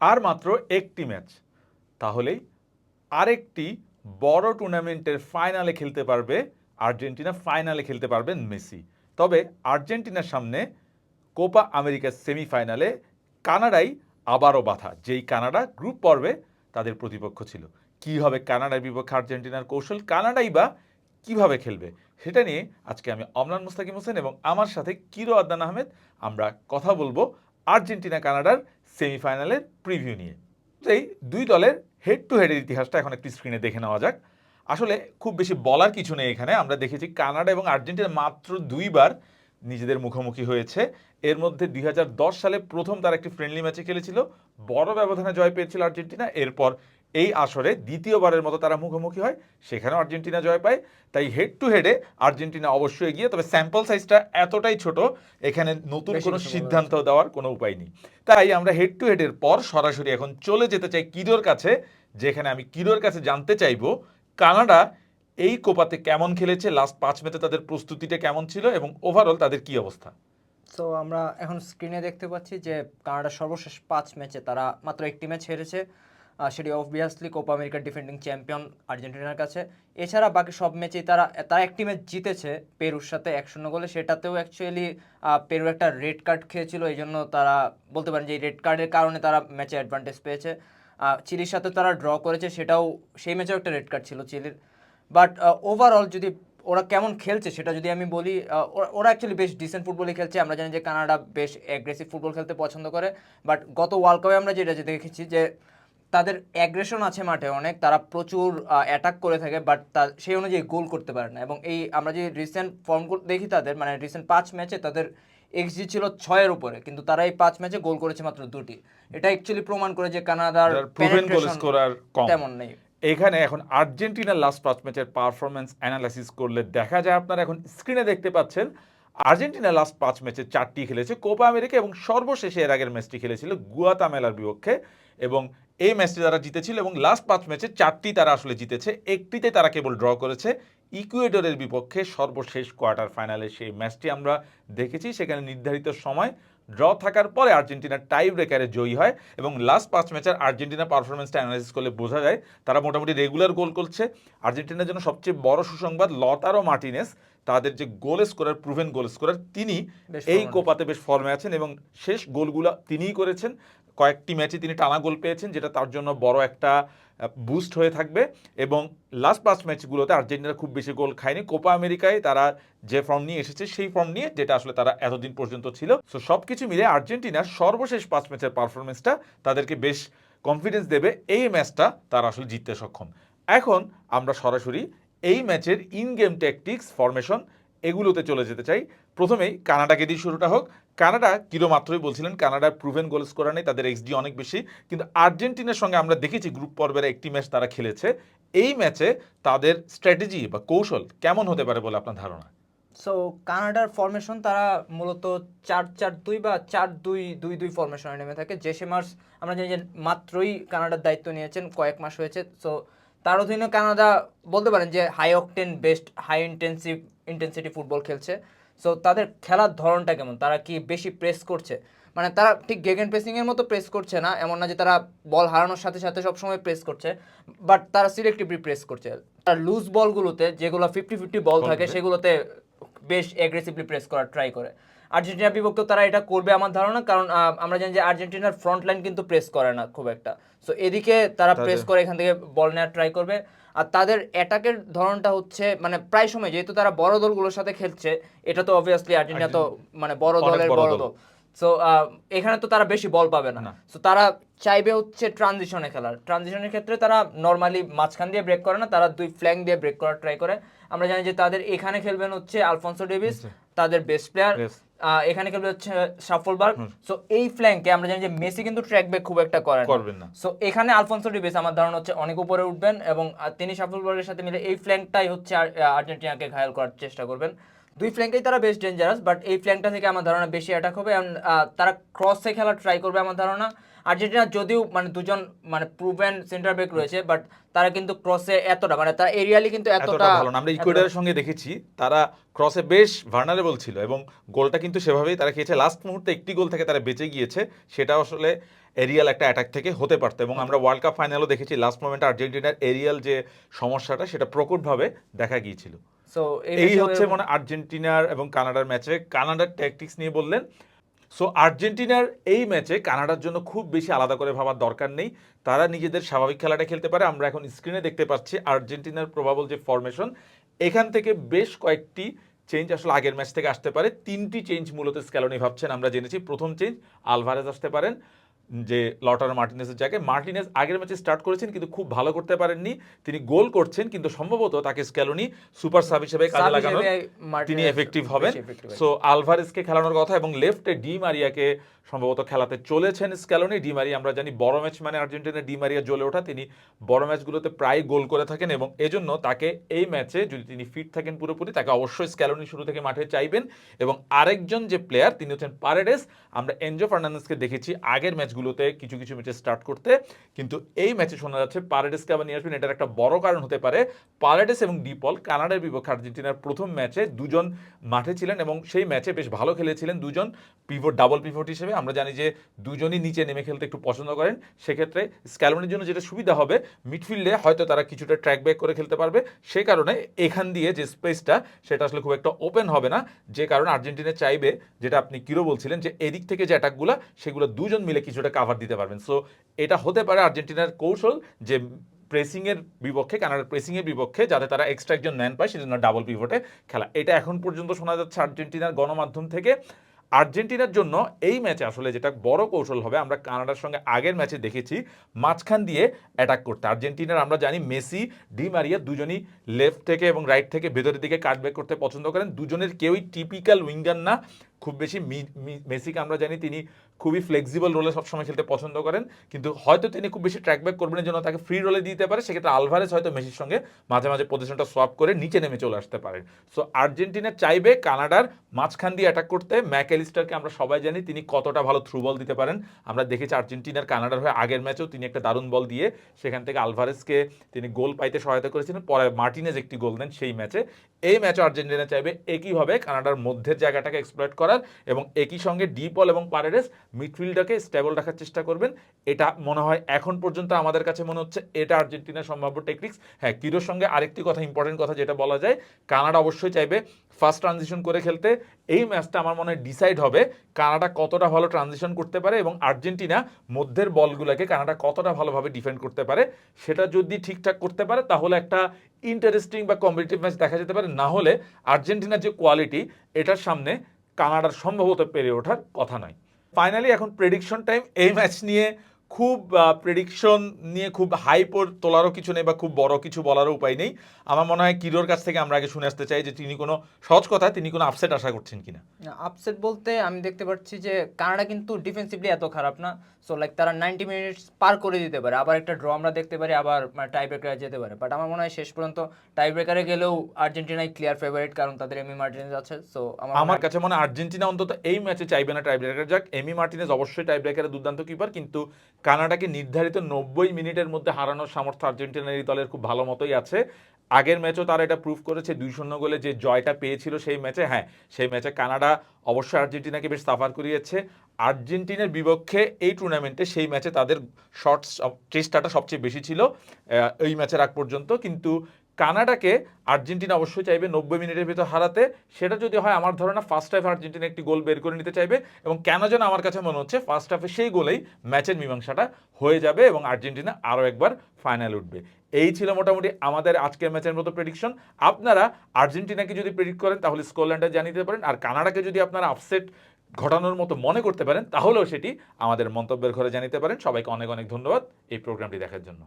আর মাত্র একটি ম্যাচ। তাহলেই আরেকটি বড় টুর্নামেন্টের ফাইনালে খেলতে পারবে আর্জেন্টিনা, ফাইনালে খেলতে পারবেন মেসি। তবে আর্জেন্টিনার সামনে কোপা আমেরিকার সেমিফাইনালে কানাডাই আবারও বাধা। যেই কানাডা গ্রুপ পর্বে তাদের প্রতিপক্ষ ছিল। কি হবে কানাডার বিপক্ষে আর্জেন্টিনার কৌশল? কানাডাই বা কীভাবে খেলবে? সেটা নিয়ে আজকে আমি অমলান মুস্তাকিম হোসেন এবং আমার সাথে কিরো আদনান আহমেদ। আমরা কথা বলব আর্জেন্টিনা, কানাডার সেমিফাইনালের প্রিভিউ নিয়ে। এই দুই দলের হেড টু হেডের ইতিহাসটা এখন একটি স্ক্রিনে দেখে নেওয়া যাক। আসলে খুব বেশি বলার কিছু নেই এখানে। আমরা দেখেছি কানাডা এবং আর্জেন্টিনা মাত্র দুইবার নিজেদের মুখোমুখি হয়েছে। এর মধ্যে দুই হাজার দশ সালে প্রথম তার একটি ফ্রেন্ডলি ম্যাচে খেলেছিল। বড় ব্যবধানে জয় পেয়েছিল আর্জেন্টিনা। এরপর এই আসরে দ্বিতীয়বারের মতো তারা মুখোমুখি হয়। সেখানেও আর্জেন্টিনা জয় পায়। তাই হেড টু হেডে আর্জেন্টিনা অবশ্যই এগিয়ে তবে স্যাম্পল সাইজটা এতটাই ছোট এখানে নতুন কোনো সিদ্ধান্ত দেওয়ার কোনো উপায় নেই। তাই আমরা হেড টু হেডের পর সরাসরি এখন চলে যেতে চাই কিরোর কাছে যেখানে আমি কিরোর কাছে জানতে চাইব কানাডা এই কোপাতে কেমন খেলেছে লাস্ট পাঁচ ম্যাচে তাদের প্রস্তুতিটা কেমন ছিল এবং ওভারঅল তাদের কি অবস্থা? সো আমরা এখন স্ক্রিনে দেখতে পাচ্ছি যে কানাডার সর্বশেষ পাঁচ ম্যাচে তারা মাত্র একটি ম্যাচ হেরেছে। সেটি অবভিয়াসলি কোপা আমেরিকার ডিফেন্ডিং চ্যাম্পিয়ন আর্জেন্টিনার কাছে। এছাড়া বাকি সব ম্যাচেই তারা তারা একটি ম্যাচ জিতেছে পেরুর সাথে এক শূন্য গোলে। সেটাতেও অ্যাকচুয়ালি পেরু একটা রেড কার্ড খেয়েছিল এই জন্য তারা বলতে পারেন যে এই রেড কার্ডের কারণে তারা ম্যাচে অ্যাডভান্টেজ পেয়েছে। চিলির সাথে তারা ড্র করেছে, সেটাও সেই ম্যাচেও একটা রেড কার্ড ছিল চিলির। বাট ওভারঅল যদি ওরা কেমন খেলছে সেটা যদি আমি বলি ওরা- অ্যাকচুয়ালি বেশ ডিসেন্ট ফুটবলই খেলছে। আমরা জানি যে কানাডা বেশ অ্যাগ্রেসিভ ফুটবল খেলতে পছন্দ করে। বাট গত ওয়ার্ল্ড কাপে আমরা যেটা দেখেছি যে তাদের অ্যাগ্রেশন আছে মাঠে অনেক তারা প্রচুর অ্যাটাক করে থাকে বাট তা সেই অনুযায়ী গোল করতে পারে না। এবং এই আমরা যে রিসেন্ট ফর্ম দেখি তাদের মানে রিসেন্ট পাঁচ ম্যাচে তাদের এক্সজি ছিল ছয়ের উপরে কিন্তু তারা এই পাঁচ ম্যাচে গোল করেছে মাত্র দুটি। এটা অ্যাকচুয়ালি প্রমাণ করে যে কানাডার তেমন নেই। এখানে এখন আর্জেন্টিনার লাস্ট পাঁচ ম্যাচের পারফরমেন্স অ্যানালাইসিস করলে দেখা যায় আপনারা এখন স্ক্রিনে দেখতে পাচ্ছেন আর্জেন্টিনা লাস্ট পাঁচ ম্যাচে চারটি খেলেছে কোপা আমেরিকা এবং সর্বশেষে এর আগের ম্যাচটি খেলেছিল গুয়াতামেলার বিপক্ষে এবং এই ম্যাচটি তারা জিতেছিল এবং লাস্ট পাঁচ ম্যাচে চারটি তারা আসলে জিতেছে। একটিতে তারা কেবল ড্র করেছে। ইকুয়েডরের বিপক্ষে সর্বশেষ কোয়ার্টার ফাইনালে সেই ম্যাচটি আমরা দেখেছি। সেখানে নির্ধারিত সময় ড্র থাকার পরে আর্জেন্টিনা টাই ব্রেকারে জয়ী হয় এবং লাস্ট পাঁচ ম্যাচের আর্জেন্টিনা পারফরমেন্সটা অ্যানালাইসিস করলে বোঝা যায় তারা মোটামুটি রেগুলার গোল করছে। আর্জেন্টিনার জন্য সবচেয়ে বড় সুসংবাদ লতারো মার্টিনেস। তাদের যে goal scorer proven goal scorer তিনি এই কোপাতে বেশ ফর্মে আছেন এবং শেষ গোলগুলো তিনিই করেছেন। কয়েকটি ম্যাচে তিনি টানা গোল পেয়েছেন, যেটা তার জন্য বড় একটা বুস্ট হয়ে থাকবে। এবং লাস্ট পাঁচ ম্যাচগুলোতে আর্জেন্টিনা খুব বেশি গোল খায়নি। কোপা আমেরিকায় তারা যে ফর্ম নিয়ে এসেছে, সেই ফর্ম নিয়ে, যেটা আসলে তারা এতদিন পর্যন্ত ছিল। সো সব কিছু মিলে আর্জেন্টিনার সর্বশেষ পাঁচ ম্যাচের পারফরমেন্সটা তাদেরকে বেশ কনফিডেন্স দেবে। এই ম্যাচটা তারা আসলে জিততে সক্ষম। এখন আমরা সরাসরি এই ম্যাচের ইন গেম ট্যাকটিক্স ফরমেশন এগুলোতে চলে যেতে চাই। প্রথমেই কানাডাকে দিয়ে শুরুটা হোক। কানাডা কিরো মাত্রই বলছিলেন, কানাডার প্রুভেন গোল স্কোরার নেই, তাদের এক্সডি অনেক বেশি। কিন্তু আর্জেন্টিনার সঙ্গে আমরা দেখেছি গ্রুপ পর্বের একটি ম্যাচ তারা খেলেছে। এই ম্যাচে তাদের স্ট্র্যাটেজি বা কৌশল কেমন হতে পারে বলে আপনার ধারণা? সো কানাডার ফরমেশন তারা মূলত চার চার দুই বা চার দুই দুই দুই ফরমেশনে নেমে থাকে। জেসে মার্স আমরা জানি যে মাত্রই কানাডার দায়িত্ব নিয়েছেন, কয়েক মাস হয়েছে। সো তার অধীনে কানাডা বলতে পারেন যে high octane best high intensive intensity football খেলছে। সো তাদের খেলার ধরনটা কেমন? তারা কি বেশি প্রেস করছে? মানে তারা ঠিক গেগেন প্রেসিংয়ের মতো প্রেস করছে না এমন না যে তারা বল হারানোর সাথে সাথে সবসময় প্রেস করছে বাট তারা সিলেক্টিভলি প্রেস করছে। তার লুজ বলগুলোতে যেগুলো ফিফটি ফিফটি বল থাকে সেগুলোতে বেশ অ্যাগ্রেসিভলি প্রেস করার ট্রাই করে। আর্জেন্টিনার বিপক্ষেও তারা এটা করবে আমার ধারণা কারণ আমরা জানি যে আর্জেন্টিনার ফ্রন্ট লাইন কিন্তু প্রেস করে না খুব একটা। সো এদিকে তারা প্রেস করে এখান থেকে বল নেওয়ার ট্রাই করবে। আর তাদের অ্যাটাকের ধরনটা হচ্ছে মানে প্রায় সময় যেহেতু তারা বড় দলগুলোর সাথে খেলছে এটা তো অবভিয়াসলি আর্জেন্টিনা তো মানে বড় দলের বড় দল। সো এখানে তো তারা বেশি বল পাবে না। সো তারা চাইবে হচ্ছে ট্রানজিশনে খেলার ট্রানজিশনের ক্ষেত্রে তারা নর্মালি মাঝখান দিয়ে ব্রেক করে না তারা দুই ফ্ল্যাঙ্ক দিয়ে ব্রেক করার ট্রাই করে আমরা জানি যে তাদের এখানে খেলবেন হচ্ছে আলফোনসো ডেভিস তাদের বেস্ট প্লেয়ার. এখানে খেলবে হচ্ছে সাফলবার্গ সো এই ফ্ল্যাঙ্কে আমরা জানি যে মেসি কিন্তু ট্র্যাক ব্যাক খুব একটা করেন করবেন না। সো এখানে আলফোনসো ডিভিস আমার ধারণা হচ্ছে অনেক উপরে উঠবেন এবং তিনি সাফলবার্গের সাথে মিলে এই ফ্ল্যাঙ্কটাই হচ্ছে আর্জেন্টিনাকে ঘায়াল করার চেষ্টা করবেন। দুই ফ্ল্যাঙ্কেই তারা বেশ ডেঞ্জারাস বাট এই ফ্ল্যাঙ্কটা থেকে আমার ধারণা বেশি অ্যাটাক হবে আহ, তারা ক্রসে খেলার ট্রাই করবে আমার ধারণা। আর্জেন্টিনা যদিও মানে দুজন মানে প্রুভেন সেন্টার ব্যাক রয়েছে বাট তারা কিন্তু ক্রসে এতটা মানে তারা এরিয়ালি কিন্তু এতটা এতটা ভালো আমরা ইকুয়েডারের সঙ্গে দেখেছি তারা ক্রসে বেশ ভার্নারেবল ছিল এবং গোলটা কিন্তু সেভাবেই তারা খেয়েছে। লাস্ট মুহূর্তে একটি গোল থেকে তারা বেঁচে গিয়েছে সেটা আসলে এরিয়াল একটা অ্যাটাক থেকে হতে পারতো এবং আমরা ওয়ার্ল্ড কাপ ফাইনালও দেখেছি। লাস্ট মোমেন্টে আর্জেন্টিনার এরিয়াল যে সমস্যাটা সেটা প্রকটভাবে দেখা গিয়েছিল। সো এই হচ্ছে মানে আর্জেন্টিনার এবং কানাডার ম্যাচে কানাডার ট্যাকটিক্স নিয়ে বললেন। সো আর্জেন্টিনার এই ম্যাচে কানাডার জন্য খুব বেশি আলাদা করে ভাবার দরকার নেই। তারা নিজেদের স্বাভাবিক খেলাটা খেলতে পারে। আমরা এখন স্ক্রিনে দেখতে পাচ্ছি আর্জেন্টিনার প্রবাবল যে ফরমেশন এখান থেকে বেশ কয়েকটি চেঞ্জ আসলে আগের ম্যাচ থেকে আসতে পারে। তিনটি চেঞ্জ মূলত স্ক্যালোনি ভাবছেন আমরা জেনেছি। প্রথম চেঞ্জ আলভারেজ আসতে পারেন। যে লটার মার্টিনেসের জায়গায়। মার্টিনেস আগের ম্যাচে স্টার্ট করেছেন কিন্তু খুব ভালো করতে পারেননি। তিনি গোল করছেন কিন্তু সম্ভবত তাকে স্ক্যালোনি সুপার সাব হিসেবে কাজে মার্টিনেজ তিনি এফেক্টিভ হবেন। সো আলভারেজকে খেলানোর কথা এবং লেফটে ডি মারিয়াকে সম্ভবত খেলাতে চলেছেন স্ক্যালোনি। ডি মারিয়া আমরা জানি বড় ম্যাচ মানে আর্জেন্টিনা ডি মারিয়া জ্বলে ওঠা। তিনি বড় ম্যাচগুলোতে প্রায় গোল করে থাকেন এবং এজন্য তাকে এই ম্যাচে যদি তিনি ফিট থাকেন পুরোপুরি তাকে অবশ্যই স্ক্যালোনি শুরু থেকে মাঠে চাইবেন। এবং আরেকজন যে প্লেয়ার তিনি হচ্ছেন পারেডেস। আমরা এনজো ফার্নান্দেসকে দেখেছি আগের ম্যাচগুলোতে কিছু কিছু ম্যাচে স্টার্ট করতে। কিন্তু এই ম্যাচে শোনা যাচ্ছে পারেডেসকে আবার নিয়ে আসবেন, এটার একটা বড় কারণ হতে পারে। পারেডেস এবং ডিপল, কানাডার বিপক্ষে আর্জেন্টিনার প্রথম ম্যাচে দুজন মাঠে ছিলেন এবং সেই ম্যাচে বেশ ভালো খেলেছিলেন দুজন পিভট ডাবল পিভট হিসেবে। আমরা জানি যে দুজনই নিচে নেমে খেলতে একটু পছন্দ করেন। সেক্ষেত্রে স্ক্যালোনের জন্য যেটা সুবিধা হবে, মিডফিল্ডে হয়তো তারা কিছুটা ট্র্যাক ব্যাক করে খেলতে পারবে। সে কারণে এখান দিয়ে যে স্পেসটা সেটা আসলে খুব একটা ওপেন হবে না। যে কারণে আর্জেন্টিনা চাইবে, যেটা আপনি কিরো বলছিলেন, যে এদিক থেকে যে অ্যাটাকগুলো সেগুলো দুজন মিলে কিছুটা কাভার দিতে পারবেন। সো এটা হতে পারে আর্জেন্টিনার কৌশল যে প্রেসিংয়ের বিপক্ষে, কানাডার প্রেসিংয়ের বিপক্ষে যাতে তারা এক্সট্রা একজন ম্যান পায়, সেজন্য ডাবল পিভটে খেলা। এটা এখন পর্যন্ত শোনা যাচ্ছে আর্জেন্টিনার গণমাধ্যম থেকে। আর্জেন্টিনার জন্য এই ম্যাচে আসলে যেটা বড় কৌশল হবে, আমরা কানাডার সঙ্গে আগের ম্যাচে দেখেছি, মাঝখান দিয়ে অ্যাটাক করতে। আর্জেন্টিনার আমরা জানি মেসি, ডি মারিয়া দুজনই লেফট থেকে এবং রাইট থেকে ভেতরের দিকে কাটব্যাক করতে পছন্দ করেন। দুজনের কেউই টিপিক্যাল উইঙ্গার না। খুব বেশি মেসিকে আমরা জানি তিনি খুবই ফ্লেক্সিবল রোলে সবসময় খেলতে পছন্দ করেন। কিন্তু হয়তো তিনি খুব বেশি ট্র্যাক ব্যাক করবেন জন্য তাকে ফ্রি রোলে দিতে পারে। সেক্ষেত্রে আলভারেজ হয়তো মেসির সঙ্গে মাঝে মাঝে পজিশনটা সোয়াপ করে নিচে নেমে চলে আসতে পারেন সো আর্জেন্টিনা চাইবে কানাডার মাঝখান দিয়ে অ্যাটাক করতে। ম্যাকেলিস্টারকে আমরা সবাই জানি তিনি কতটা ভালো থ্রু বল দিতে পারেন। আমরা দেখেছি আর্জেন্টিনার কানাডার হয়ে আগের ম্যাচেও তিনি একটা দারুণ বল দিয়ে সেখান থেকে আলভারেজকে তিনি গোল পাইতে সহায়তা করেছিলেন। পরে মার্টিনেজ একটি গোল দেন সেই ম্যাচে এই ম্যাচও আর্জেন্টিনা চাইবে একইভাবে কানাডার মধ্যের জায়গাটাকে এক্সপ্লয়েট করার এবং একই সঙ্গে ডিপল এবং পারেডেস মিডফিল্ডটাকে স্টেবল রাখার চেষ্টা করবেন। এটা মনে হয় এখন পর্যন্ত আমাদের কাছে মনে হচ্ছে এটা আর্জেন্টিনার সম্ভাব্য টেকনিক্স হ্যাঁ কিরোর সঙ্গে আরেকটি কথা ইম্পর্টেন্ট কথা যেটা বলা যায়, কানাডা অবশ্যই চাইবে ফার্স্ট ট্রানজিশন করে খেলতে। এই ম্যাচটা আমার মনে হয় ডিসাইড হবে কানাডা কতটা ভালো ট্রানজিশন করতে পারে এবং আর্জেন্টিনা মধ্যের বলগুলোকে কানাডা কতটা ভালোভাবে ডিফেন্ড করতে পারে সেটা যদি ঠিকঠাক করতে পারে তাহলে একটা ইন্টারেস্টিং বা কম্পিটিটিভ ম্যাচ দেখা যেতে পারে। না হলে আর্জেন্টিনার যে কোয়ালিটি এটার সামনে কানাডার সম্ভবত পেরে ওঠার কথা নয়। ফাইনালি এখন প্রেডিকশন টাইম এই ম্যাচ নিয়ে খুব প্রেডিকশন নিয়ে খুব হাইপোর তোলারও কিছু নেই বা খুব বড় কিছু বলারও উপায় নেই। আমার মনে হয় কিরোর কাছ থেকে আমরা আগে শুনে আসতে চাই যে তিনি কোনো সহজ কথা, তিনি কোনো আপসেট আশা করছেন কিনা। আপসেট বলতে আমি দেখতে পাচ্ছি যে কানাডা কিন্তু ডিফেন্সিভলি এত খারাপ না। সো লাইক তারা নাইনটি মিনিটস পার করে দিতে পারে। আবার একটা ড্র আমরা দেখতে পারি আবার টাই ব্রেকারে যেতে পারে। বাট আমার মনে হয় শেষ পর্যন্ত টাই ব্রেকারে গেলেও আর্জেন্টিনাই ক্লিয়ার ফেভারিট কারণ তাদের এমি মার্টিনেজ আছে। সো আমার মনে কাছে মনে হয় আর্জেন্টিনা অন্তত এই ম্যাচে চাইবে না টাই ব্রেকার যাক এমি মার্টিনেজ অবশ্যই টাই ব্রেকারের দুর্দান্ত কিপার কিন্তু কানাডাকে নির্ধারিত নব্বই মিনিটের মধ্যে হারানোর সামর্থ্য আর্জেন্টিনার এই দলের খুব ভালো মতোই আছে। আগের ম্যাচও তারা এটা প্রুভ করেছে, দুই শূন্য গোলে যে জয়টা পেয়েছিল সেই ম্যাচে হ্যাঁ সেই ম্যাচে কানাডা অবশ্যই আর্জেন্টিনাকে বেশ সাফার করিয়েছে। আর্জেন্টিনার বিপক্ষে এই টুর্নামেন্টে সেই ম্যাচে তাদের শর্টস চেষ্টাটা সবচেয়ে বেশি ছিল এই ম্যাচের আগ পর্যন্ত। কিন্তু কানাডাকে আর্জেন্টিনা অবশ্যই চাইবে নব্বই মিনিটের ভিতর হারাতে। সেটা যদি হয়, আমার ধারণা ফার্স্ট হাফে আর্জেন্টিনা একটি গোল বের করে নিতে চাইবে এবং কেন যেন আমার কাছে মনে হচ্ছে ফার্স্ট হাফে সেই গোলেই ম্যাচের মীমাংসাটা হয়ে যাবে এবং আর্জেন্টিনা আরও একবার ফাইনাল উঠবে। এই ছিল মোটামুটি আমাদের আজকের ম্যাচের মতো প্রেডিকশন আপনারা আর্জেন্টিনাকে যদি প্রেডিক্ট করেন, তাহলে স্কটল্যান্ডে জানিয়ে দিতে পারেন। আর কানাডাকে যদি আপনারা আপসেট ঘটানোর মতো মনে করতে পারেন, তাহলেও সেটি আমাদের মন্তব্যের ঘরে জানিতে পারেন। সবাইকে অনেক অনেক ধন্যবাদ এই প্রোগ্রামটি দেখার জন্য।